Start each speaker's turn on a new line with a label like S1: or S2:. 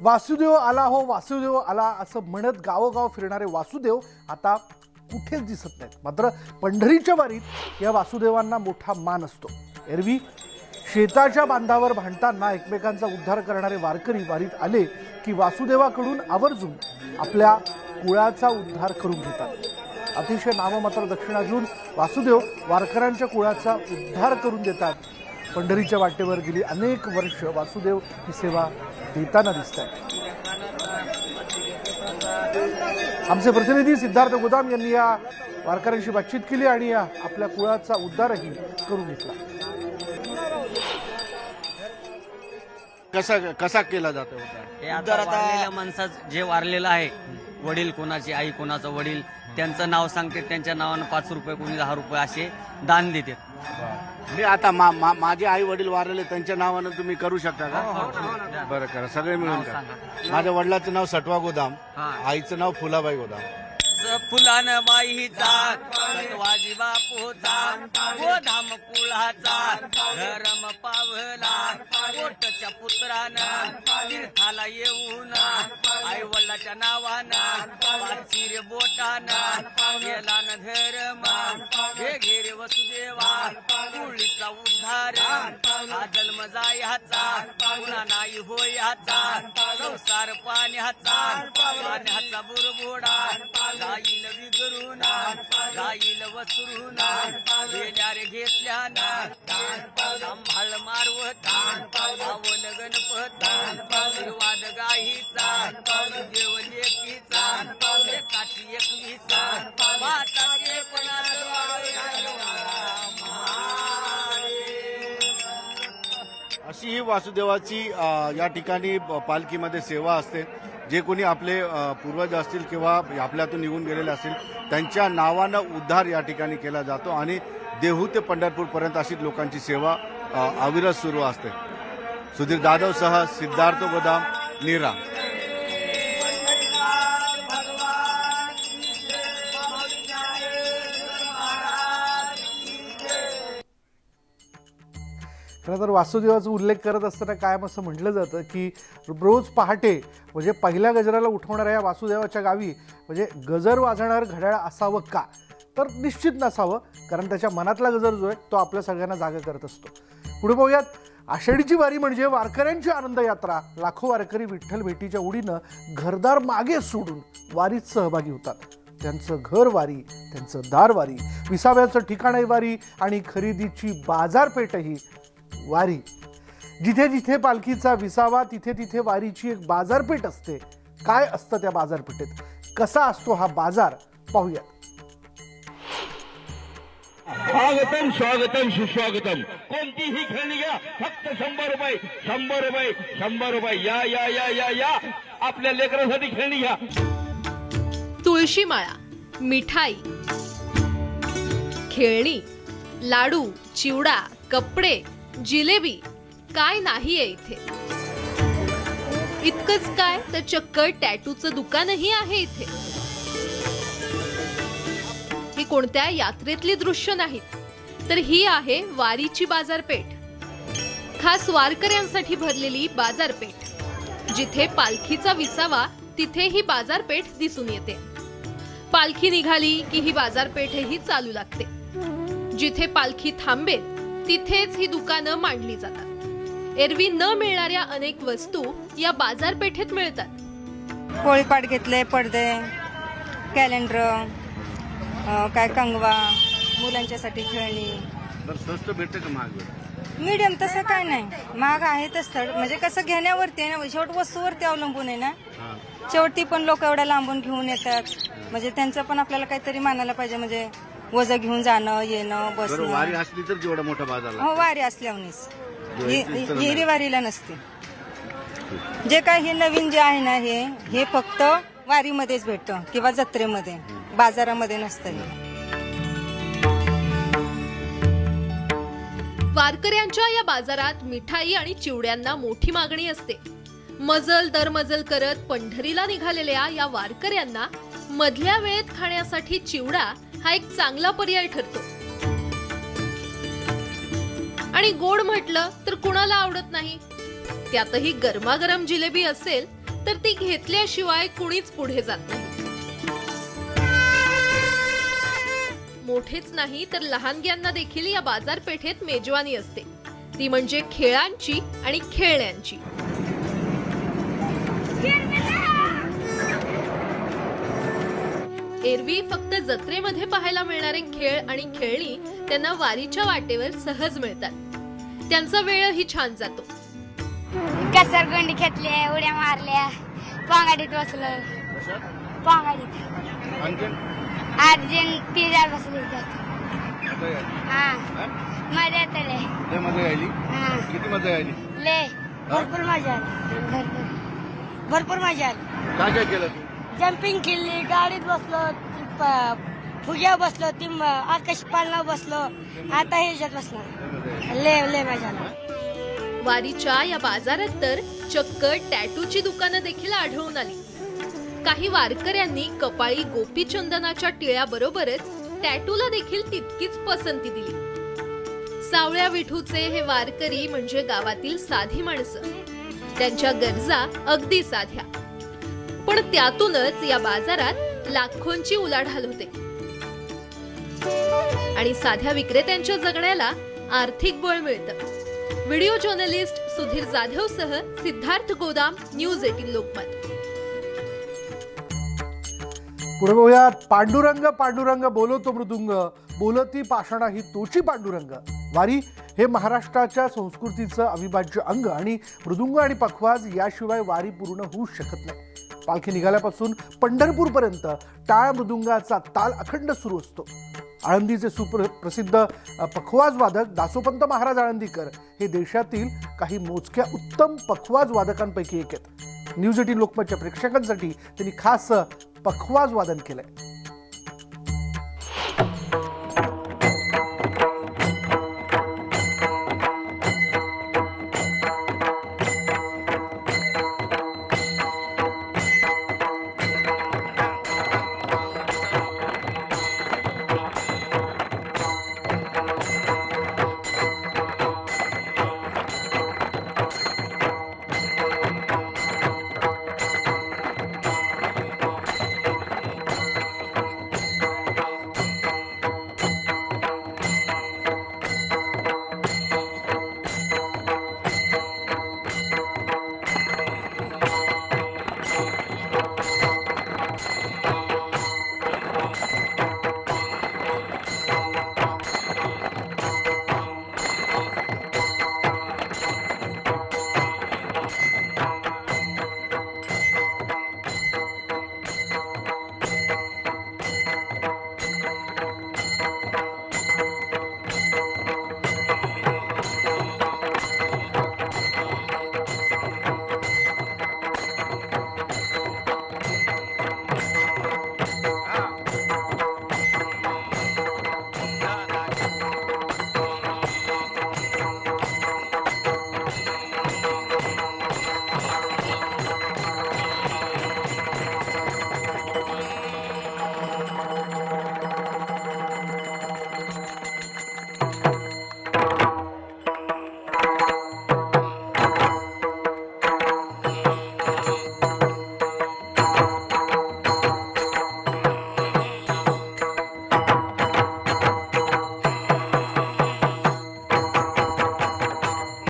S1: वासुदेव आला हो वासुदेव आला असं म्हणत गावोगाव फिरणारे वासुदेव आता कुठेच दिसत नाहीत. मात्र पंढरीच्या वारीत या वासुदेवांना मोठा मान असतो. एरवी शेताच्या बांधावर भांडताना एकमेकांचा उद्धार करणारे वारकरी वारीत आले की वासुदेवाकडून आवर्जून आपल्या कुळाचा उद्धार करून घेतात. अतिशय नाममात्र दक्षिणा घेऊन वासुदेव वारकऱ्यांच्या कुळाचा उद्धार करून देतात. पंढरीच्या वाटेवर गेली. अनेक वर्ष वासुदेव ही सेवा देताना दिसत आहेत आमचे प्रतिनिधी सिद्धार्थ गोदाम यांनी या वारकऱ्यांशी बातचीत केली आणि या आपल्या कुळाचा उद्धारही करून घेतला.
S2: कसा कसा केला जातो? होता
S3: हे आता वारलेल्या माणसात जे वारलेलं आहे वडील कोणाची आई कोणाचं वडील त्यांचं नाव सांगते त्यांच्या नावानं पाच रुपये कोणी दहा रुपये असे दान देते
S2: मी आता मा- मा- माझे आई वडील वारलेले त्यांच्या नावानं तुम्ही करू शकता का? बरं करा. सगळे मिळून करा. माझ्या वडिलाचं नाव सटवा गोदाम
S3: हा.
S2: आईचं नाव फुलाबाई गोदाम.
S3: फुलान बाईचा वाजी बापूचा गोधाम कुळाचा धरम पावला कोटच्या पुत्रानं तीर्थाला येऊन आई वडिलाच्या नावानं पाचीर बोटानं केला न धर्म हे घेरे वसुदेवा कुळीचा उद्धार हा जन्म जायाचा पुन्हा नाही होयाचा संसार पाण्याचा पाण्याचा बुरबुडा जाईल विगरून जाईल वसरून गेल्या रे घेतल्याना सांभाळ मारवता आवल गणपत आशीर्वाद गाईचा देव लेकीचा एकाची एकवीसा माताचे
S2: अशी ही वासुदेवाची या ठिकाणी पालखीमध्ये सेवा असते. जे कोणी आपले पूर्वज असतील किंवा आपल्यातून निघून गेलेले असतील त्यांच्या नावानं उद्धार या ठिकाणी केला जातो आणि देहू ते पंढरपूरपर्यंत अशी लोकांची सेवा अविरत सुरू असते. सुधीर जाधवसह सिद्धार्थ गोदाम नीरा.
S1: खरं तर वासुदेवाचा उल्लेख करत असताना कायम असं म्हटलं जातं की रोज पहाटे म्हणजे पहिल्या गजराला उठवणाऱ्या या वासुदेवाच्या गावी म्हणजे गजर वाजणार घड्याळ असावं का? तर निश्चित नसावं कारण त्याच्या मनातला गजर जो आहे तो आपल्या सगळ्यांना जागा करत असतो. पुढे पाहूयात आषाढीची वारी म्हणजे वारकऱ्यांची आनंद यात्रा लाखो वारकरी विठ्ठल भेटीच्या उडीनं घरदार मागे सोडून वारीत सहभागी होतात. त्यांचं घर वारी त्यांचं दार वारी विसाव्याचं ठिकाणही वारी आणि खरेदीची बाजारपेठही वारी. जिथे जिथे पालखीचा विसावा तिथे तिथे वारीची एक बाजारपेठ असते. काय असतं त्या बाजारपेठेत? कसा असतो हा बाजार? पाहूया.
S4: स्वागतम स्वागतम सुस्वागतम. कोणतीही खेळणी घ्या. फक्त शंभर रुपये शंभर रुपये शंभर रुपये. या या या या या. आपल्या लेकरासाठी खेळणी घ्या.
S5: तुळशी माळा मिठाई खेळणी लाडू चिवडा कपडे जिलेबी काय नाहीये इथे. इतकंच काय? तर चक्क टॅटूचं दुकानही आहे इथे. ही कोणत्या यात्रेतली दृश्य नाहीत. तर ही आहे वारीची बाजारपेठ. खास वारकऱ्यांसाठी भरलेली बाजारपेठ. जिथे पालखीचा विसावा तिथे ही बाजारपेठ दिसून येते. पालखी निघाली की ही बाजारपेठही चालू लागते. जिथे पालखी थांबेल तिथेच ही दुकानं मांडली जातात. एरवी न मिळणाऱ्या अनेक वस्तू या बाजारपेठेत मिळतात.
S6: पोळीपाट घेतले पडदे कॅलेंडर काय कंगवा मुलांच्यासाठी खेळणी.
S2: तर स्वस्त भेटते का महाग
S6: मीडियम तसं काय नाही. महाग आहेतच थोडं म्हणजे कसं घेण्यावरती आहे ना शेवट वस्तूवरती अवलंबून आहे ना. शेवटी पण लोक एवढ्या लांबून घेऊन येतात. म्हणजे त्यांचं पण आपल्याला काहीतरी मानायला पाहिजे. म्हणजे वज घेऊन जाणं येणं
S2: बरं वारी
S6: बसणं
S2: असली तर जेवढा मोठा बाजार
S6: हो वारी असल्यामुळेच हिरी वारीला नसते. जे काय हे नवीन जे आहे ना हे हे फक्त वारीमध्येच भेटतं किंवा जत्रेमध्ये. बाजारामध्ये नसतं. हे
S5: वारकऱ्यांच्या या बाजारात मिठाई आणि चिवड्यांना मोठी मागणी असते. मजल दरमजल करत पंढरीला निघालेल्या या वारकऱ्यांना मधल्या वेळेत खाण्यासाठी चिवडा हा एक चांगला पर्याय ठरतो. आणि गोड म्हटलं तर कुणाला आवडत नाही? त्यातही गरमागरम जिलेबी असेल तर ती घेतल्याशिवाय कुणीच पुढे जात नाही. मोठेच नाही तर लहानग्यांना देखील या बाजारपेठेत मेजवानी असते. ती म्हणजे खेळांची आणि खेळण्यांची. एरवी फक्त जत्रेमध्ये पाहायला मिळणारे खेळ आणि खेळणी त्यांना वारीच्या वाटेवर सहज मिळतात. त्यांचा वेळही छान जातो.
S7: घसरगुंडी घेतली उड्या मारल्या पांगाडीत बसलं. पांगाडीत अर्जुन पिझ्झा बसले हा. मजा येते लय.
S2: लय मजा किती मजा यायली
S7: लय. भरपूर मजा आली. भरपूर. भरपूर मजा आली.
S2: काय काय केलं तू?
S7: जम्पिंग केली गाडीत बसलो प- फुग्या बसलो ती आकाश पालना बसलो. आता ह्याच्यात बसणार. लय लय मजा आली.
S5: वारीच्या या बाजारात तर चक्क टॅटूची दुकानं देखील आढळून आली. काही वारकऱ्यांनी कपाळी गोपीचंदनाच्या टिळ्याबरोबरच टॅटूला देखील तितकीच पसंती दिली. सावळ्या विठूचे हे वारकरी म्हणजे गावातील साधी माणसं. त्यांच्या गरजा अगदी साध्या. पण त्यातूनच या बाजारात लाखोंची उलाढाल होते. आणि साध्या विक्रेत्यांच्या जगण्याला आर्थिक बळ मिळतं. व्हिडिओ जर्नलिस्ट सुधीर जाधव सह सिद्धार्थ गोदाम न्यूज एटीन लोकमत.
S1: पुढे बघूयात. पांडुरंग पांडुरंग बोलतो मृदुंग. बोलती पाषाणा ही तोची पांडुरंग. वारी हे महाराष्ट्राच्या संस्कृतीचं अविभाज्य अंग आणि मृदुंग आणि पखवाज याशिवाय वारी पूर्ण होऊ शकत नाही. पालखी निघाल्यापासून पंढरपूरपर्यंत टाळ मृदुंगाचा ताल अखंड सुरू असतो. आळंदीचे सुप्र प्रसिद्ध पखवाज वादक दासोपंत महाराज आळंदीकर हे देशातील काही मोजक्या उत्तम पखवाज वादकांपैकी एक आहेत. न्यूज एटीन लोकमतच्या प्रेक्षकांसाठी त्यांनी खास पखवाज वादन केलंय.